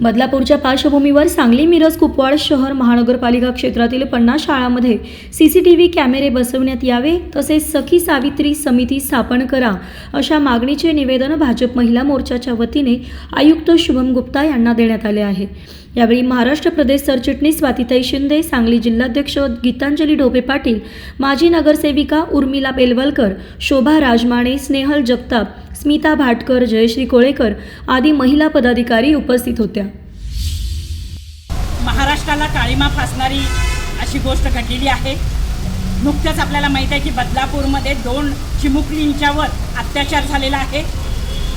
बदलापूरच्या पार्श्वभूमीवर सांगली मिरज कुपवाड शहर महानगरपालिका क्षेत्रातील पन्नास शाळांमध्ये व्ही कॅमेरे बसवण्यात यावे तसेच सखी सावित्री समिती स्थापन करा अशा मागणीचे निवेदन भाजप महिला मोर्चाच्या वतीने आयुक्त शुभम गुप्ता यांना देण्यात आले आहे. यावेळी महाराष्ट्र प्रदेश सरचिटणीस स्वातिताई शिंदे सांगली जिल्हाध्यक्ष गीतांजली ढोबे पाटील माजी नगरसेविका उर्मिला बेलवलकर शोभा राजमाणे स्नेहल जगताप स्मिता भाटकर जयश्री कोळेकर आदी महिला पदाधिकारी उपस्थित होत्या. महाराष्ट्राला काळीमा फासणारी अशी गोष्ट घडलेली आहे. नुकतंच आपल्याला माहीत आहे की बदलापूरमध्ये दोन चिमुकलींच्यावर अत्याचार झालेला आहे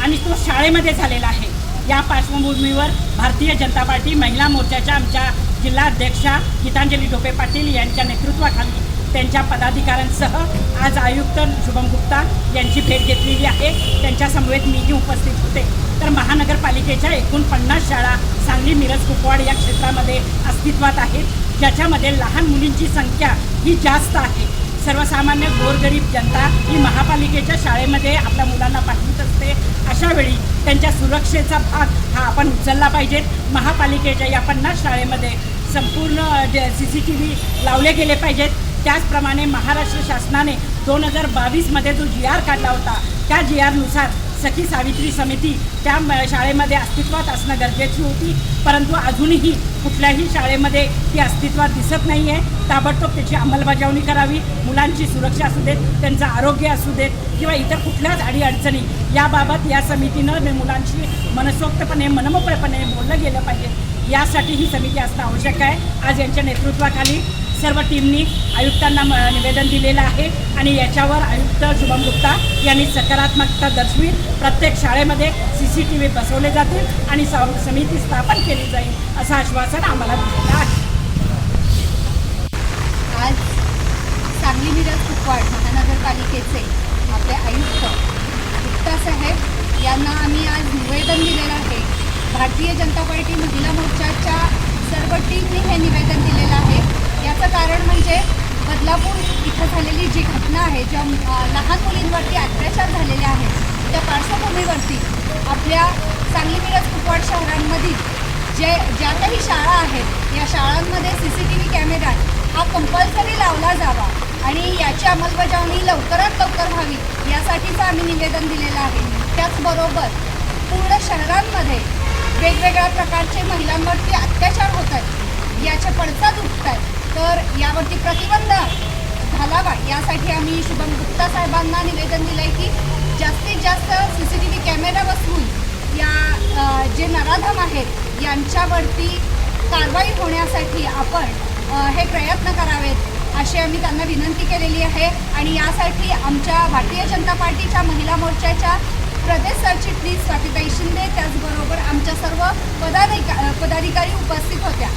आणि तो शाळेमध्ये झालेला आहे. या पार्श्वभूमीवर भारतीय जनता पार्टी महिला मोर्चाच्या आमच्या जिल्हाध्यक्षा गीतांजली ढोपे पाटील यांच्या नेतृत्वाखाली त्यांच्या पदाधिकाऱ्यांसह आज आयुक्त शुभम गुप्ता यांची भेट घेतलेली आहे. त्यांच्या समवेत मीही उपस्थित होते. तर महानगरपालिकेच्या एकूण पन्नास शाळा सांगली मिरज कुपवाड या क्षेत्रामध्ये अस्तित्वात आहेत. ज्याच्यामध्ये लहान मुलींची संख्या ही जास्त आहे. सर्वसामान्य गोरगरीब जनता ही महापालिकेच्या शाळेमध्ये आपल्या मुलांना पाठवत असते. अशा वेळी त्यांच्या सुरक्षेचा भाग हा आपण उचलला पाहिजेत. महापालिकेच्या या पन्नास शाळेमध्ये संपूर्ण सी सी टी व्ही लावले गेले पाहिजेत. त्याचप्रमाणे महाराष्ट्र शासनाने दोन हजार बावीसमध्ये जो जी आर काढला होता त्या जी आरनुसार सखी सावित्री समिती त्या शाळेमध्ये अस्तित्वात असणं गरजेची होती. परंतु अजूनही कुठल्याही शाळेमध्ये ती अस्तित्वात दिसत नाही आहे ताबडतोब त्याची अंमलबजावणी करावी. मुलांची सुरक्षा असू देत त्यांचं आरोग्य असू देत किंवा इतर कुठल्याच अडीअडचणी याबाबत या समितीनं मुलांशी मनसोक्तपणे मनमोकळेपणे बोललं गेलं पाहिजे. यासाठी ही समिती असणं आवश्यक आहे. आज यांच्या नेतृत्वाखाली सर्व टीमनी आयुक्तांना निवेदन दिलेलं आहे. आणि याच्यावर आयुक्त शुभम गुप्ता यांनी सकारात्मकता दर्शवी प्रत्येक शाळेमध्ये सी सी टी व्ही बसवले जातील आणि समिती स्थापन केली जाईल असं आश्वासन आम्हाला दिलेलं आहे. आज सांगली मिरज कुपवाड महानगरपालिकेचे आपले आयुक्त गुप्ता साहेब यांना आम्ही आज निवेदन दिलेलं आहे. भारतीय जनता पार्टी महिला मोर्चाच्या सर्व टीमने हे निवेदन दिलेलं आहे याचं कारण म्हणजे बदलापूर इथं झालेली जी घटना आहे ज्या लहान मुलींवरती अत्याचार झालेले आहेत त्या पार्श्वभूमीवरती आपल्या सांगली मिरज कुपवाड शहरांमधील जे ज्या काही शाळा आहेत या शाळांमध्ये C C T V camera हा कंपल्सरी लावला जावा आणि याची अंमलबजावणी लवकरात लवकर व्हावी यासाठीचं आम्ही निवेदन दिलेलं आहे. त्याचबरोबर पूर्ण शहरांमध्ये वेगवेगळ्या प्रकारचे महिलांवरती अत्याचार होत आहेत याचे पडसाद उठत आहेत तर यावरती प्रतिबंध घालावा. यासाठी आम्ही शुभम गुप्ता साहेबांना निवेदन दिलं आहे की जास्तीत जास्त C C T V camera बसवून या जे नराधम आहेत यांच्यावरती कारवाई होण्यासाठी आपण हे प्रयत्न करावेत अशी आम्ही त्यांना विनंती केलेली आहे. आणि यासाठी आमच्या भारतीय जनता पार्टीच्या महिला मोर्चाच्या प्रदेश सरचिटणीस स्वातीताई शिंदे त्याचबरोबर आमच्या सर्व पदाधिका पदाधिकारी उपस्थित होत्या.